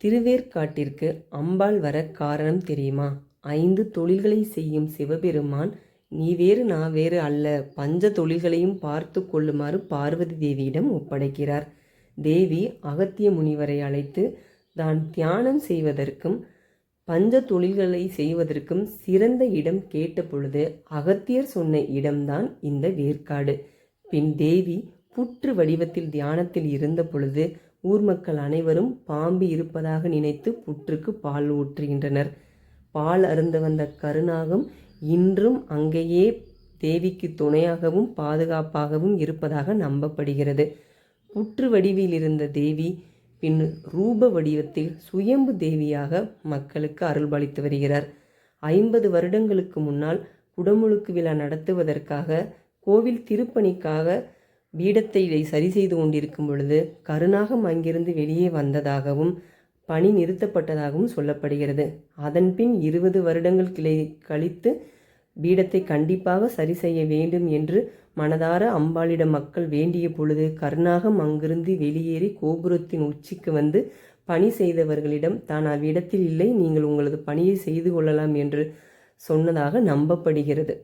திருவேற்காட்டிற்கு அம்பாள் வர காரணம் தெரியுமா? ஐந்து தொழில்களை செய்யும் சிவபெருமான் நீ வேறு நான் வேறு அல்ல. பஞ்ச தொழில்களையும் பார்த்து கொள்ளுமாறு பார்வதி தேவியிடம் ஒப்படைக்கிறார். தேவி அகத்திய முனிவரை அழைத்து தான் தியானம் செய்வதற்கும் பஞ்ச தொழில்களை செய்வதற்கும் சிறந்த இடம் கேட்டபொழுது அகத்தியர் சொன்ன இடம்தான் இந்த வேர்க்காடு பின் தேவி புற்று வடிவத்தில் தியானத்தில் இருந்த பொழுது ஊர் மக்கள் அனைவரும் பாம்பு இருப்பதாக நினைத்து புற்றுக்கு பால் ஊற்றுகின்றனர். பால் அருந்த வந்த கருணாகம் இன்றும் அங்கேயே தேவிக்கு துணையாகவும் பாதுகாப்பாகவும் இருப்பதாக நம்பப்படுகிறது. புற்று வடிவில் இருந்த தேவி பின் ரூப வடிவத்தில் சுயம்பு தேவியாக மக்களுக்கு அருள்பாலித்து வருகிறார். ஐம்பது வருடங்களுக்கு முன்னால் குடமுழுக்கு விழா நடத்துவதற்காக கோவில் திருப்பணிக்காக பீடத்தை இதை சரி செய்து கொண்டிருக்கும் பொழுது கருணாகம் அங்கிருந்து வெளியே வந்ததாகவும் பணி நிறுத்தப்பட்டதாகவும் சொல்லப்படுகிறது. அதன்பின் இருபது வருடங்கள் கிளை கழித்து பீடத்தை கண்டிப்பாக சரி செய்ய வேண்டும் என்று மனதார அம்பாளிடம் மக்கள் வேண்டிய பொழுது கருணாகம் அங்கிருந்து வெளியேறி கோபுரத்தின் உச்சிக்கு வந்து பணி செய்தவர்களிடம் தான் அவ்விடத்தில் இல்லை நீங்கள் உங்களது பணியை செய்து கொள்ளலாம் என்று சொன்னதாக நம்பப்படுகிறது.